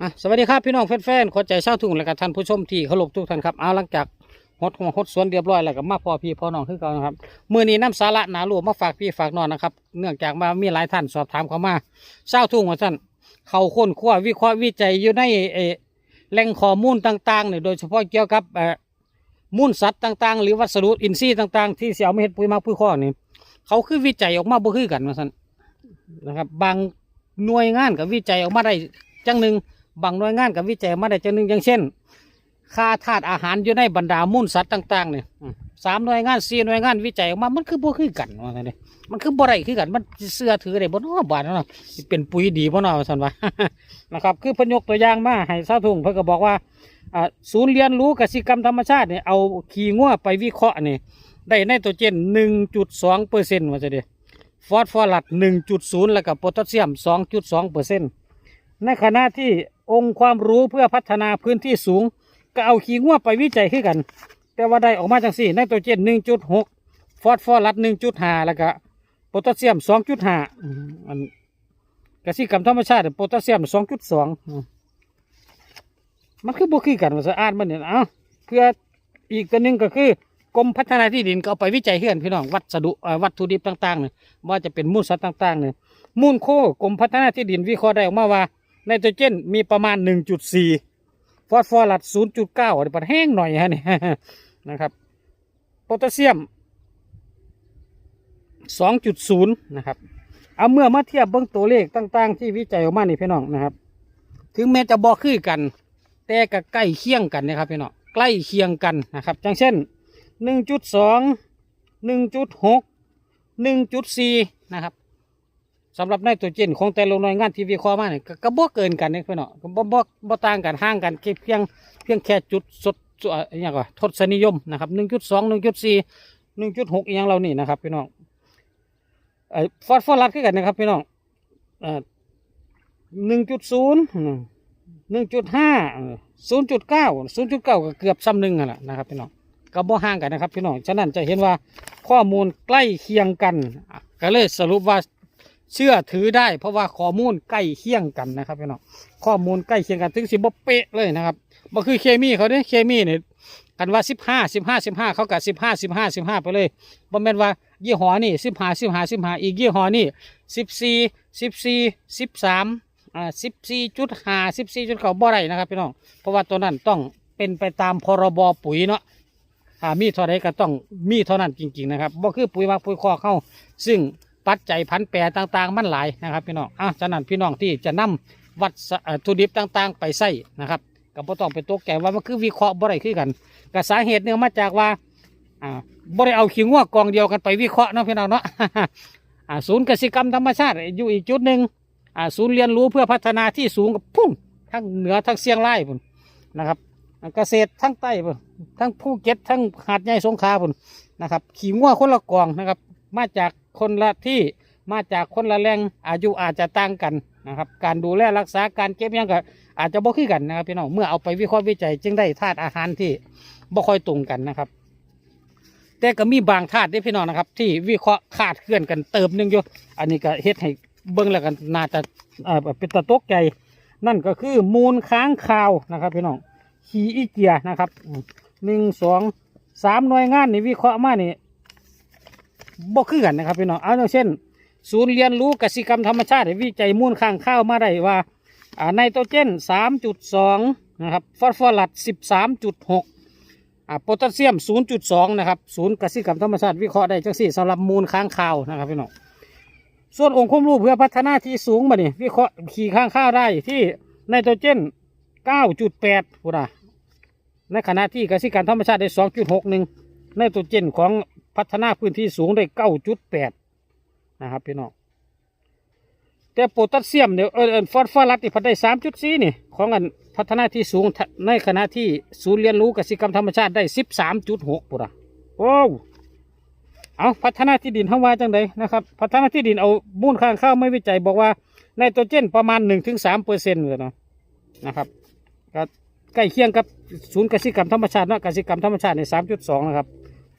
อะสวัสดีครับพี่น้องแฟนๆขอใจเช่าทุ่งและกับท่านผู้ชมที่เคารพทุกท่านครับเอาหลังจากฮดหัวฮดสวนเรียบร้อยแล้วก็มาพอพี่พอน้องคือเก่านะครับมือนี้น้ำสาระหนาหลวงมาฝากพี่ฝากน้องนะครับ เนื่องจากมามีหลายท่านสอบถามเข้ามาเช่าทุ่งว่าท่านเขาค้นคว้าวิเคราะห์วิจัยอยู่ในแหล่งข้อมูลต่างๆเนี่ยโดยเฉพาะเกี่ยวกับเอ่อมูลสัตว์ต่างๆ หรือวัสดุอินทรีย์ต่างๆ ที่เสียวไมาเฮ็ดปุ๋ยมักปุ๋ยข้อนี่เขาคือวิจัยออกมาบ่คือกันว่าท่านนะครับ บางหน่วยงานกับวิจัยออกมาได้จังหนึ่ง บางหน่วยงานกับวิจัยมาได้จังหนึ่งอย่างเช่น ค่าธาตุอาหารอยู่ในบรรดามูลสัตว์ต่างๆเนี่ยสามหน่วยงานสี่หน่วยงานวิจัยออกมามันคือบ่คือกันว่าซั่นเด้มันคือบ่ได้คือกันมันเสื้อถือได้บ่เนาะบาดเนาะเป็นปุ๋ยดีบ่เนาะว่าซั่นว่านะครับ คือพยกตัวอย่างมาให้สาวทุ่งเพิ่นก็บอกว่าศูนย์เรียนรู้กสิกรรมธรรมชาติเนี่ยเอาขี้งัวไปวิเคราะห์เนี่ยได้ไนโตรเจน1.2เปอร์เซ็นต์ว่าซั่นเด้ฟอสฟอรัส1.0แล้วก็โพแทสเซียม2.2เปอร์เซ็นต์ ในขณะที่องค์ความรู้เพื่อพัฒนาพื้นที่สูง ก็เอาขี้งัวไปวิจัยขึ้นกัน แต่ว่าได้ออกมาจังสี่ไนโตรเจนหนึ่งจุดหกฟอสฟอรัสหนึ่งจุดห้าแล้วก็โพแทสเซียมสองจุดห้าอันกสิกรรมธรรมชาติโพแทสเซียมสองจุดสองมันคือบ่คือกันว่าสะอาดมันเนี่ยเอาเพื่ออีกตัวหนึงก็คือกรมพัฒนาที่ดินก็เอาไปวิจัยเฮือนพี่น้องวัสดุวัตถุดิบต่างๆเนี่ยว่าจะเป็นมูลสัตว์ต่างๆเนี่ยมูลโคกรมพัฒนาที่ดินวิเคราะห์ได้ออกมาว่า ไนโตรเจนมีประมาณ 1.4 ฟอสฟอรัส0.9อันนี้ปัดแห้งหน่อยฮะนี่นะครับโพแทสเซียม 2.0 นะครับ เอาเมื่อมาเทียบเบื้องตัวเลขต่างๆ ที่วิจัยออกมานี่พี่น้องนะครับ ถึงแม้จะบอกคือกัน แต่ก็ใกล้เคียงกันนะครับพี่น้องใกล้เคียงกันนะครับจังเช่น 1.2 1.6 1.4 นะครับ สำหรับไนตรเจนของแต่ละหน่วยงานที่วิเคราะห์มาเนี่ยก็ก็บ่เกินกันเนี่ยพี่น้องก็บ่บ่บ่ต่างกันห่างกันแค่เพียงเพียงแค่จุดสดสดอย่างว่าทศนิยมนะครับหนึ่งจุดสองหนึ่งจุดสี่หนึ่งจุดหกอย่างเรานี่นะครับพี่น้องไอ้ฟอสฟอรัสคือกันนะครับพี่น้องเอ่อหนึ่งจุดศูนย์หนึ่งจุดห้าศูนย์จุดเก้าศูนย์จุดเก้าก็เกือบซ้ำหนึ่งนั่นแหละนะครับพี่น้องก็บ่ห่างกันนะครับพี่น้องฉะนั้นจะเห็นว่าข้อมูลใกล้เคียงกันก็เลยสรุปว่า เชื่อถือได้ เพราะว่าข้อมูลใกล้เคียงกันนะครับพี่น้องข้อมูลใกล้เคียงกันถึงสิบเป๊ะเลยนะครับบ่คือเคมีเขาเนี่ยเคมีเนี่ยกันว่าสิบห้าสิบห้าสิบห้าเขากับสิบห้าสิบห้าสิบห้าไปเลยบ่แม่นว่ายี่ห้อนี่สิบห้าสิบห้าสิบห้าอีกยี่ห้อนี่สิบสี่สิบสี่สิบสามอ่าสิบสี่จุดห้าสิบสี่จุดเขาบ่ได้นะครับพี่น้องเพราะว่าตัวนั้นต้องเป็นไปตามพรบปุ๋ยเนาะอ่ามีเท่าไรก็ต้องมีเท่านั้นจริงๆนะครับบ่คือปุ๋ยมักปุ๋ยคอกเข้าซึ่ง ปัจจัยพันแปรต่างๆ มันหลายนะครับพี่น้องอะฉะนั้นพี่น้องที่จะนำวัตถุดิบต่างๆ ไปใส่นะครับก็บ่ต้องไปตกใจว่ามันคือวิเคราะห์บ่ได้คือกันก็สาเหตุเนื่องมาจากว่าอ่าบ่ได้เอาขี้งัวกองเดียวกันไปวิเคราะห์เนาะพี่น้องเนาะอ่าศูนย์กสิกรรมธรรมชาติอยู่อีกจุดหนึ่งอ่าศูนย์เรียนรู้เพื่อพัฒนาที่สูงกับพุ่งทั้งเหนือทั้งเชียงรายพุ่นนะครับเกษตรทั้งใต้พุ่นทั้งภูเก็ตทั้งหาดใหญ่สงขลาพุ่นนะครับ ขี้งัวคนละกองนะครับ มาจาก คนละที่มาจากคนละแรงอายุอาจจะต่างกันนะครับ การดูแลรักษาการเก็บยังก็อาจจะบ่คือกันนะครับพี่น้องเมื่อเอาไปวิเคราะห์วิจัย จึงได้ธาตุอาหารที่บ่ค่อยตรงกันนะครับแต่ก็มีบางธาตุที่พี่น้องนะครับ ที่วิเคราะห์ขาดเคลื่อนกันเติมหนึงอยู่อันนี้ก็เฮ็ดให้เบิ่งแล้วกันน่าจะเป็นตะตกใจนั่นก็คือมูลค้างคาวนะครับพี่น้องขีอีเกียนะครับหนึ่งสองสามหน่วยงานนี่วิเคราะห์มานี่ บ่คือกันนะครับพี่น้องเอาอย่างเช่น ศูนย์เรียนรู้กสิกรรมธรรมชาติวิจัยมูลข้างข้าวมาได้ว่าอ่าไนโตรเจน 3.2 นะครับ ฟอสฟอรัส 13.6 โพแทสเซียม 0.2 นะครับ ศูนย์กสิกรรมธรรมชาติวิเคราะห์ได้จังสี่สำหรับมูลค้างข้าวนะครับพี่น้อง ส่วนองค์ความรู้เพื่อพัฒนาที่สูงมานี่วิเคราะห์ขี่ข้างข้าวได้ที่ไนโตรเจน 9.8พูดนะในขณะที่กสิกรรมธรรมชาติได้ 2.61 ไนโตรเจนของ พัฒนาพื้นที่สูงได้เก้าจุดแปดนะครับพี่น้องแต่โพแทสเซียมเนี่ยเออฟอสฟอรัสนี่พัดได้สามจุดสี่นี่ของอันพัฒนาที่สูงในขณะที่ศูนย์เรียนรู้กสิกรรมธรรมชาติได้สิบสามจุดหกปุ่นอะโอ้เอาพัฒนาที่ดินเฮาว่าจังไดนะครับ พัฒนาที่ดินเอามูลข้างข้าวไม่วิจัยบอกว่าไนโตรเจนประมาณหนึ่งถึงสามเปอร์เซ็นต์เลยนะนะครับก็ใกล้เคียงกับศูนย์กสิกรรมธรรมชาติเนาะกสิกรรมธรรมชาติในสามจุดสองนะครับ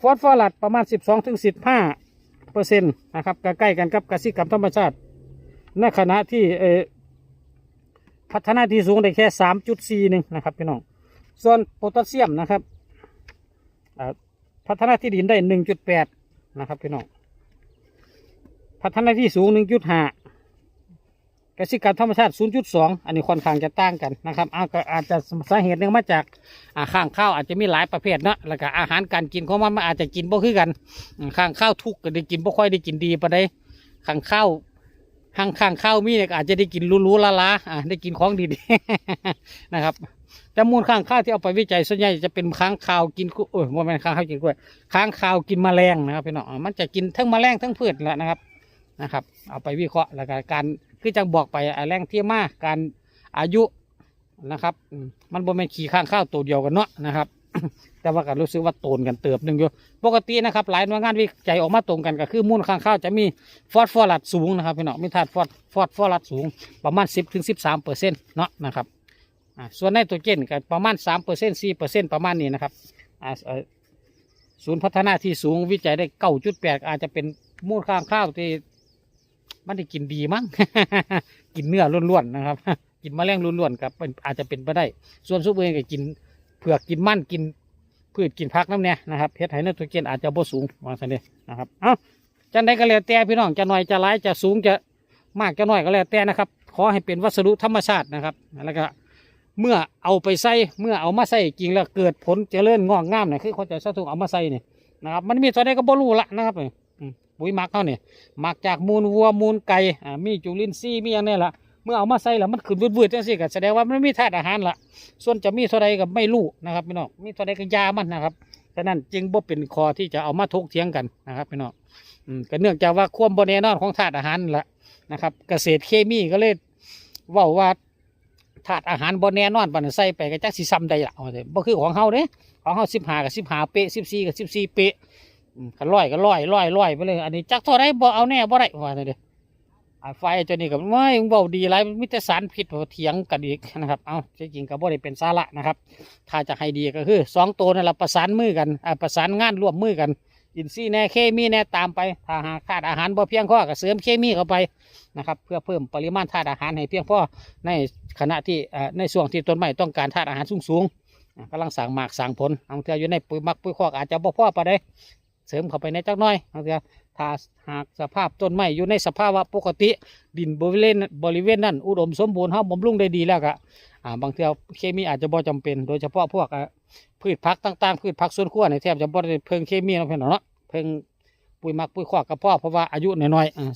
ฟอสฟอรัสประมาณ 12ถึง15เปอร์เซ็นต์นะครับใกล้ๆกันกับกสิกรรมธรรมชาติในขณะที่เอพัฒนาที่สูงได้แค่สามจุดสี่หนึ่งนะครับพี่น้องส่วนโพแทสเซียมนะครับพัฒนาที่ดินได้หนึ่งจุดแปดนะครับพี่น้องพัฒนาที่สูงหนึ่งจุดห้า กสิกรรมธรรมชาติ 0.2 อันนี้ค่อนข้างจะต่างกันนะครับอาก็อาจจะสาเหตุหนึ่งมาจากอ่าข้างข้าวอาจจะมีหลายประเภทเนาะแล้วก็อาหารการกินของมันมันอาจจะกินบ่คือกันข้างข้าวทุกก็ได้กินบ่ค่อยได้กินดีปานใดข้างข้าวข้างข้างข้าวมีเนี่ยอาจจะได้กินรู้ๆละลาๆอ่าได้กินของดีๆนะครับแต่มูลข้างข้าวที่เอาไปวิจัยส่วนใหญ่จะเป็นค้างคาวกินด้วยโอ้ยว่ามันค้างข้าวกินกล้วยค้างคาวกินแมลงนะครับพี่น้องมันจะกินทั้งแมลงทั้งพืชแหละนะครับนะครับ เอาไปวิเคราะห์แล้วก็การ คือจังบอกไปอแรงเที่ยมาการอายุนะครับ มันบ่แม่นขี่ข้างข้าวตัวเดียวกันเนาะนะครับ แต่ว่าก็รู้สึกว่าโตนกันเติบหนึ่งอยู่ปกตินะครับ หลายหน่วยงานวิจัยออกมาตรงกันก็คือมูลข้างข้าวจะมีฟอสฟอรัสสูงนะครับพี่น้องมีธาตุฟอสฟอสฟอรัสสูงประมาณ 10ถึง13เปอร์เซ็นต์เนาะนะครับส่วนไนโตรเจนก็ประมาณ3เปอร์เซ็นต์4เปอร์เซ็นต์ประมาณนี้นะครับศูนย์พัฒนาที่สูงวิจัยได้9.8อาจจะเป็นมูลข้างข้าวที่ มันได้กินดีมั้ง กินเนื้อล้วนๆนะครับ กินแมลงล้วนๆครับอาจจะเป็นไปได้ ส่วนซุปเปอร์ก็กินเผือกกินมันกินพืชกินผักน้ำเนี่ยนะครับเฮ็ดให้ไนโตรเจนอาจจะบ่สูงว่าซั่นเด้นะครับ เอ้าจังใดก็แล้วแต่พี่น้องจะน้อยจะหลายจะสูงจะมากจะน้อยก็แล้วแต่นะครับ ขอให้เป็นวัสดุธรรมชาตินะครับ แล้วก็เมื่อเอาไปใส่เมื่อเอามาใส่จริงแล้วเกิดผลเจริญงอกงามเนี่ยคือเขาจะสะทุกเอามาใส่เนี่ยนะครับ มันมีตัวใดก็บ่รู้ละนะครับอืม ปุ๋ยหมักเขาเนี่ยหมักจากมูลวัวมูลไก่อ่ามีจุลินทรีย์มีอย่างนี้ละเมื่อเอามาใส่แล้วมันขึ้นวืดๆจังซี่ก็แสดงว่ามันมีธาตุอาหารละส่วนจะมีเท่าใดก็ไม่รู้นะครับพี่น้องมีเท่าใดก็ยามันนะครับฉะนั้นจึงบ่เป็นคอที่จะเอามาทุกเถียงกันนะครับพี่น้องอืมก็เนื่องจากว่าความบ่แน่นอนของธาตุอาหารละนะครับ เกษตรเคมีก็เลยว่าว่าธาตุอาหารบ่แน่นอนปานนั้นใส่ไปก็จักสิซ้ำใดละเอาเถอะบ่คือของเฮาเด้ของเฮา15กับ15เป๊ะ14กับ14เป๊ะ ก็ร้อยก็ร้อยร้อยร้อยไปเลย อันนี้จักเท่าไรบ่เอาแน่บ่ได้ว่าเด้ออ่าไฟตัวนี้ก็ไม่มึงเบาดีไรมันมีแต่สารพิษว่าเถียงกันอีกนะครับ เอาจริงๆก็บ่ได้เป็นสาระนะครับ ถ้าจะให้ดีก็คือสองตัวนั่นแหละประสานมือกันอ่าประสานงานร่วมมือกัน อินทรีแน่เคมีแน่ตามไป ถ้าหาขาดอาหารบ่เพียงพอก็เสริมเคมีเข้าไปนะครับ เพื่อเพิ่มปริมาณธาตุอาหารให้เพียงพอในขณะที่อ่าในช่วงที่ต้นไม้ต้องการธาตุอาหารสูงๆอ่ากำลังสั่งหมากสั่งผลเอาเทืออยู่ในปุ๋ยมักปุ๋ยคอกอาจจะบ่พอปานใด เสริมเข้าไปในจักหน้อยบางเทีถ้าหากสภาพต้นไม้อยู่ในสภาวะปกติ ดินบริเวณบริเวณนั้นอุดมสมบูรณ์เฮาบำรุงได้ดีแล้วก็อ่าบางเทีเคมีอาจจะบ่จำเป็น โดยเฉพาะพวกพืชผักต่างๆพืชผักสวนครัวเนี่ยแทบจะบ่ได้เพิ่งเคมีเนาะเพิ่นเนาะเพิ่งปุ๋ยมักปุ๋ยคอกกับพ่อเพราะว่าอายุน้อยๆอ่า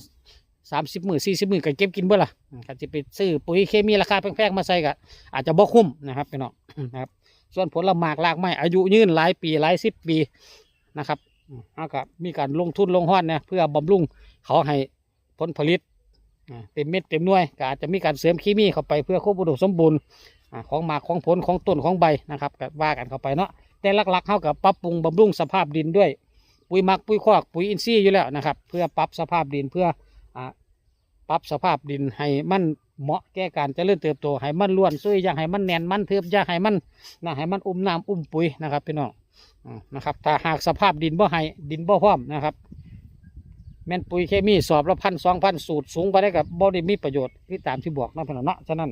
สามสิบหมือสี่สิบหมือก็เก็บกินเบ่ล่ะอ่าก็จะไปซื้อปุ๋ยเคมีราคาแพงๆมาใส่ก็อาจจะบ่คุ้มนะครับพี่น้องนะครับ ส่วนผลละหมากรากไม้อายุยืนหลายปีหลายสิบปีนะครับ เอาก็มีการลงทุนลงห้อนนี่ยเพื่อบำรุงเขาให้ผลผลิตเต็มเม็ดเต็มหน่วยก็อาจจะมีการเสริมเคมีเข้าไปเพื่อควบอุดมสมบูรณ์ของหมากของผลของต้นของใบนะครับก็ว่ากันเข้าไปเนาะแต่หลักๆเขากับปรับปรุงบำรุงสภาพดินด้วย ปุ๋ยหมักปุ๋ยคอกปุ๋ยอินทรีย์อยู่แล้วนะครับ เพื่อปรับสภาพดินเพื่ออปรับสภาพดินให้มันเหมาะแก่การเจริญเติบโตให้มันล้วนซุยอยากให้มันแน่นมันเทิบอยากให้มันนะให้มันอุ้มน้ำอุ้มปุ๋ยนะครับพี่น้อง นะครับ ถ้าหากสภาพดินบ่ให้ดินบ่พร้อมนะครับ แม่นปุ๋ยเคมีสอบละพันสองพันสูตรสูงไปได้กับบ่ได้มีประโยชน์ที่ตามที่บอกเนาะพี่น้อเนาะฉะนั้น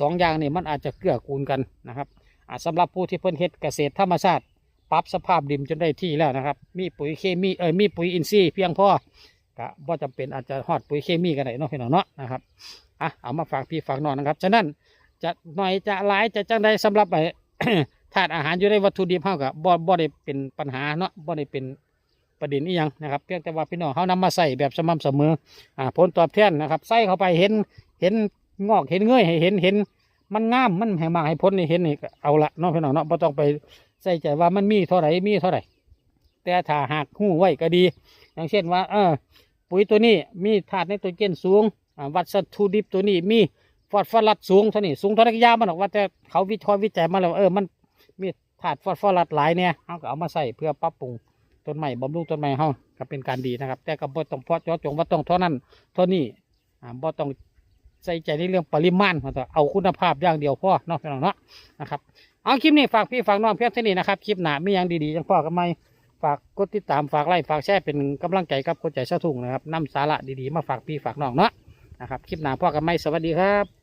สองอย่างนี่มันอาจจะเกื้อกูลกันนะครับอ่าสำหรับผู้ที่เพิ่นเฮ็ดเกษตรธรรมชาติปรับสภาพดินจนได้ที่แล้วนะครับ มีปุ๋ยเคมีเออมีปุ๋ยอินทรีย์เพียงพอก็บ่จำเป็นอาจจะฮอดปุ๋ยเคมีกันได้เนาะพี่น้องเนาะนะครับอะเอามาฝากพี่ฝากน้องนะครับ ฉะนั้นจะหน่อยจะหลายจะจังใดสำหรับไอ้ ธาตุอาหารอยู่ในวัตถุดิบเฮากับบ่บ่ได้เป็นปัญหาเนาะบ่ได้เป็นประเด็นอีหยังนะครับเพียงแต่ว่าพี่น้องเฮานำมาใส่แบบสม่ำเสมออ่าผลตอบแทนนะครับ ใส่เข้าไปเห็นเห็นงอกเห็นเงยให้เห็นเห็น มันงามมันให้มาให้พ้นนี่เห็นนี่เอาละเนาะพี่น้องเนาะบ่ต้องไปใส่ใจว่ามันมีเท่าไหร่มีเท่าไหร่แต่ถ้าหากหู้ไว้ก็ดี อย่างเช่นว่า เออ ปุ๋ยตัวนี้มีธาตุไนโตรเจนสูงวัสดุดิบตัวนี้มีฟอสฟอรัสสูงเท่านี้สูงเท่าไรก็ยามันหรอกว่าแต่เขาวิเคราะห์วิจัยมาแล้วเออมัน มีถาดฟอสฟอรัสหลายเนี่ยเขาก็เอามาใส่เพื่อปรับปรุงต้นไม้บำรุงต้นไม้เขาก็เป็นการดีนะครับ แต่ก็บ่ต้องเพาะเจาะจงว่าต้องเท่านั้นเท่านี้อ่าบ่ต้องใส่ใจในเรื่องปริมาณมันต้อเอาคุณภาพอย่างเดียวพ่อนาะพี่น้องเนาะนะครับเอาคลิปนี้ฝากพี่ฝากน้องเพียงเท่านี้นะครับคลิปหน้ามีอย่างดีๆจังพ่อกันไหมฝากกดติดตามฝากไลค์ฝากแชร์เป็นกำลังใจกับคนใจเช่าทุ่งนะครับนำสาระดีๆมาฝากพี่ฝากน้องเนาะนะครับคลิปหนาพ่อกันไหมสวัสดีครับ